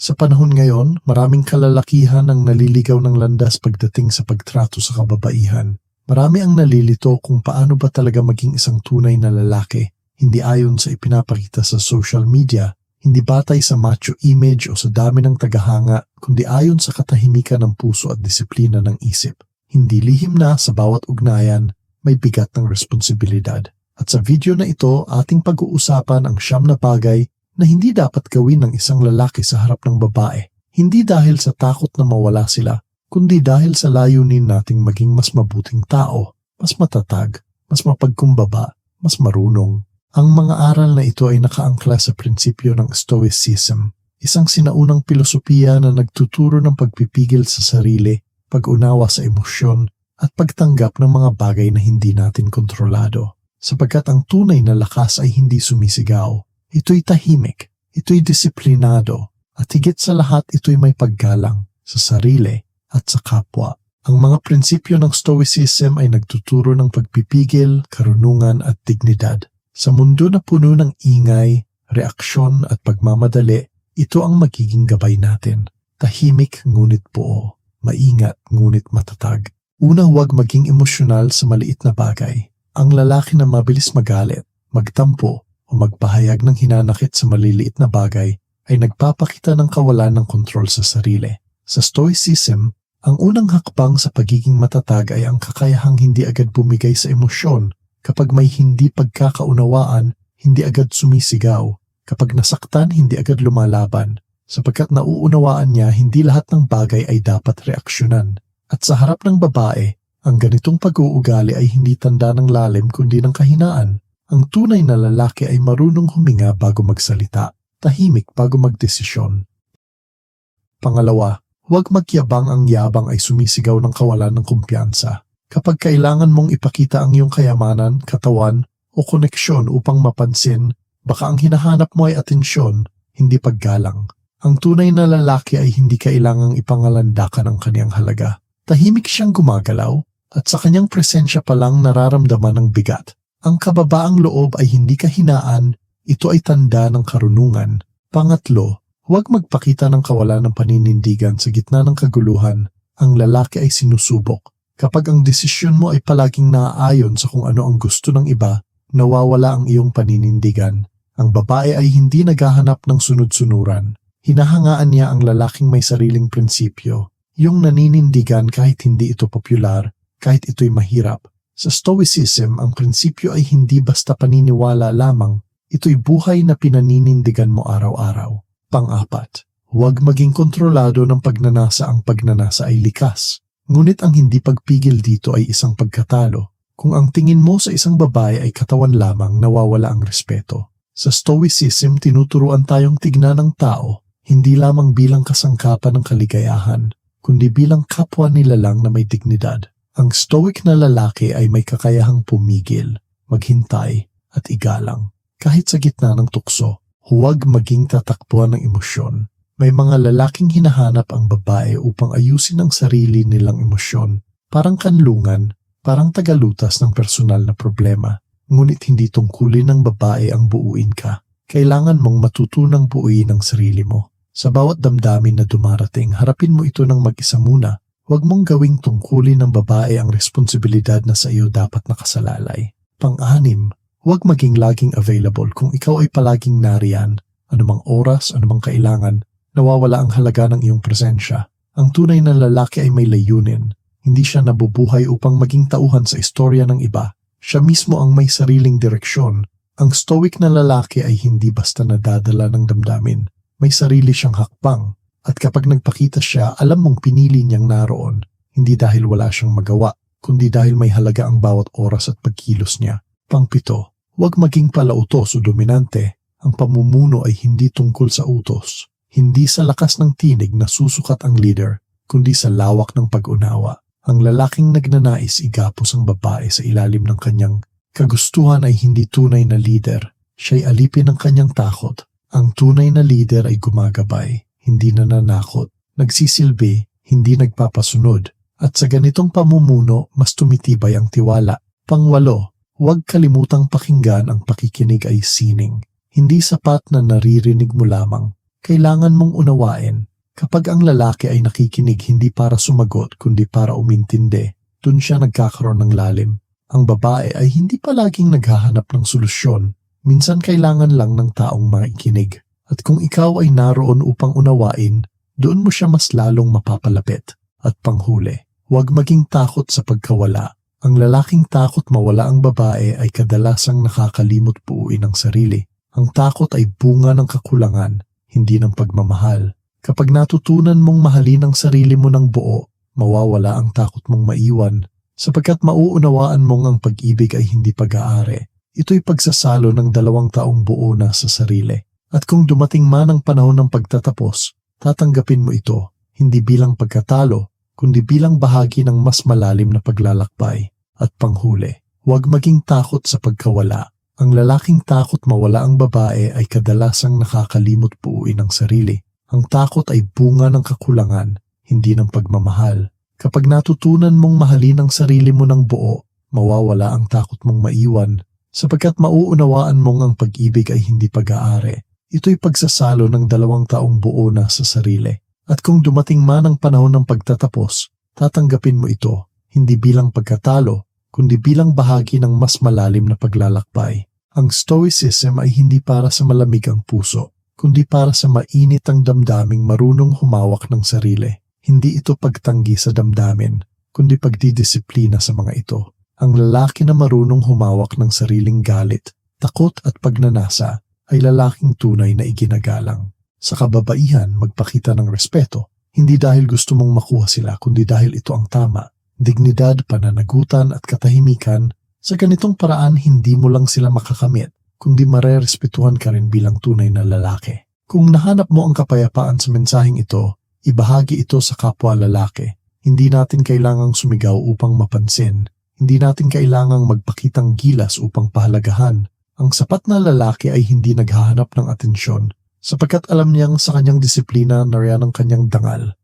Sa panahon ngayon, maraming kalalakihan ang naliligaw ng landas pagdating sa pagtrato sa kababaihan. Marami ang nalilito kung paano ba talaga maging isang tunay na lalaki, hindi ayon sa ipinapakita sa social media, hindi batay sa macho image o sa dami ng tagahanga, kundi ayon sa katahimikan ng puso at disiplina ng isip. Hindi lihim na sa bawat ugnayan, may bigat ng responsibilidad. At sa video na ito, ating pag-uusapan ang siyam na bagay na hindi dapat gawin ng isang lalaki sa harap ng babae. Hindi dahil sa takot na mawala sila, kundi dahil sa layunin nating maging mas mabuting tao, mas matatag, mas mapagkumbaba, mas marunong. Ang mga aral na ito ay nakaangkla sa prinsipyo ng Stoicism, isang sinaunang pilosopiya na nagtuturo ng pagpipigil sa sarili, pag-unawa sa emosyon, at pagtanggap ng mga bagay na hindi natin kontrolado. Sapagkat ang tunay na lakas ay hindi sumisigaw. Ito'y tahimik, ito'y disiplinado, at higit sa lahat ito'y may paggalang sa sarili at sa kapwa. Ang mga prinsipyo ng Stoicism ay nagtuturo ng pagpipigil, karunungan at dignidad. Sa mundo na puno ng ingay, reaksyon at pagmamadali, ito ang magiging gabay natin. Tahimik ngunit buo, maingat ngunit matatag. Una huwag maging emosyonal sa maliit na bagay. Ang lalaki na mabilis magalit, magtampo o magpahayag ng hinanakit sa maliliit na bagay ay nagpapakita ng kawalan ng kontrol sa sarili. Sa Stoicism, ang unang hakbang sa pagiging matatag ay ang kakayahang hindi agad bumigay sa emosyon kapag may hindi pagkakaunawaan, hindi agad sumisigaw, kapag nasaktan, hindi agad lumalaban, sapagkat nauunawaan niya hindi lahat ng bagay ay dapat reaksyonan. At sa harap ng babae, ang ganitong pag-uugali ay hindi tanda ng lalim kundi ng kahinaan. Ang tunay na lalaki ay marunong huminga bago magsalita, tahimik bago magdesisyon. Pangalawa, huwag magyabang ang yabang ay sumisigaw ng kawalan ng kumpiyansa. Kapag kailangan mong ipakita ang iyong kayamanan, katawan, o koneksyon upang mapansin, baka ang hinahanap mo ay atensyon, hindi paggalang. Ang tunay na lalaki ay hindi kailangang ipangalandakan ang kaniyang halaga. Tahimik siyang gumagalaw at sa kanyang presensya pa lang nararamdaman ng bigat. Ang kababaang loob ay hindi kahinaan, ito ay tanda ng karunungan. Pangatlo, huwag magpakita ng kawalan ng paninindigan sa gitna ng kaguluhan. Ang lalaki ay sinusubok. Kapag ang desisyon mo ay palaging naaayon sa kung ano ang gusto ng iba, nawawala ang iyong paninindigan. Ang babae ay hindi naghahanap ng sunod-sunuran. Hinahangaan niya ang lalaking may sariling prinsipyo, yung naninindigan kahit hindi ito popular, kahit ito'y mahirap. Sa Stoicism, ang prinsipyo ay hindi basta paniniwala lamang, ito'y buhay na pinaninindigan mo araw-araw. Pang-apat, huwag maging kontrolado ng pagnanasa ang pagnanasa ay likas. Ngunit ang hindi pagpigil dito ay isang pagkatalo. Kung ang tingin mo sa isang babae ay katawan lamang, nawawala ang respeto. Sa Stoicism, tinuturuan tayong tignan ng tao, hindi lamang bilang kasangkapan ng kaligayahan, kundi bilang kapwa nila lang na may dignidad. Ang stoic na lalaki ay may kakayahang pumigil, maghintay, at igalang. Kahit sa gitna ng tukso, huwag maging tatakbuhan ng emosyon. May mga lalaking hinahanap ang babae upang ayusin ang sarili nilang emosyon. Parang kanlungan, parang tagalutas ng personal na problema. Ngunit hindi tungkulin ng babae ang buuin ka. Kailangan mong matutunang buuin ang sarili mo. Sa bawat damdamin na dumarating, harapin mo ito ng mag-isa muna. Huwag mong gawing tungkulin ng babae ang responsibilidad na sa iyo dapat nakasalalay. Pang-anim, huwag maging laging available kung ikaw ay palaging nariyan, anumang oras, anumang kailangan, nawawala ang halaga ng iyong presensya. Ang tunay na lalaki ay may layunin. Hindi siya nabubuhay upang maging tauhan sa istorya ng iba. Siya mismo ang may sariling direksyon. Ang stoic na lalaki ay hindi basta nadadala ng damdamin may sarili siyang hakbang at kapag nagpakita siya, alam mong pinili niyang naroon, hindi dahil wala siyang magawa, kundi dahil may halaga ang bawat oras at pagkilos niya. Pangpito, huwag maging palautos o dominante. Ang pamumuno ay hindi tungkol sa utos, hindi sa lakas ng tinig na susukat ang leader, kundi sa lawak ng pag-unawa. Ang lalaking nagnanais igapos ang babae sa ilalim ng kanyang kagustuhan ay hindi tunay na leader. Siya'y alipin ng kanyang takot ang tunay na leader ay gumagabay, hindi nananakot, nagsisilbi, hindi nagpapasunod, at sa ganitong pamumuno mas tumitibay ang tiwala. Pangwalo, huwag kalimutang pakinggan ang pakikinig ay sining. Hindi sapat na naririnig mo lamang. Kailangan mong unawain, kapag ang lalaki ay nakikinig hindi para sumagot kundi para umintindi, dun siya nagkakaroon ng lalim. Ang babae ay hindi palaging naghahanap ng solusyon, minsan kailangan lang ng taong makikinig. At kung ikaw ay naroon upang unawain, doon mo siya mas lalong mapapalapit. At panghuli, huwag maging takot sa pagkawala. Ang lalaking takot mawala ang babae ay kadalasang nakakalimot buuin ang sarili. Ang takot ay bunga ng kakulangan, hindi ng pagmamahal. Kapag natutunan mong mahalin ang sarili mo ng buo, mawawala ang takot mong maiwan. Sapagkat mauunawaan mong ang pag-ibig ay hindi pag-aari. Ito'y pagsasalo ng dalawang taong buo na sa sarili. At kung dumating man ang panahon ng pagtatapos, tatanggapin mo ito, hindi bilang pagkatalo, kundi bilang bahagi ng mas malalim na paglalakbay. At panghuli, huwag maging takot sa pagkawala. Ang lalaking takot mawala ang babae ay kadalasang nakakalimot buuin ang sarili. Ang takot ay bunga ng kakulangan, hindi ng pagmamahal. Kapag natutunan mong mahalin ang sarili mo ng buo, mawawala ang takot mong maiwan, sapagkat mauunawaan mong ang pag-ibig ay hindi pag-aari. Ito'y pagsasalo ng dalawang taong buo na sa sarili. At kung dumating man ang panahon ng pagtatapos, tatanggapin mo ito, hindi bilang pagkatalo, kundi bilang bahagi ng mas malalim na paglalakbay. Ang Stoicism ay hindi para sa malamig ang puso, kundi para sa mainit ang damdaming marunong humawak ng sarili. Hindi ito pagtanggi sa damdamin, kundi pagdidisiplina sa mga ito. Ang lalaki na marunong humawak ng sariling galit, takot at pagnanasa ay lalaking tunay na iginagalang. Sa kababaihan, magpakita ng respeto, hindi dahil gusto mong makuha sila kundi dahil ito ang tama. Dignidad, pananagutan at katahimikan, sa ganitong paraan hindi mo lang sila makakamit, kundi marerespetuhan ka rin bilang tunay na lalaki. Kung nahanap mo ang kapayapaan sa mensaheng ito, ibahagi ito sa kapwa lalaki. Hindi natin kailangang sumigaw upang mapansin. Hindi natin kailangang magpakitang gilas upang pahalagahan. Ang sapat na lalaki ay hindi naghahanap ng atensyon sapagkat alam niyang sa kanyang disiplina nariyan ang kanyang dangal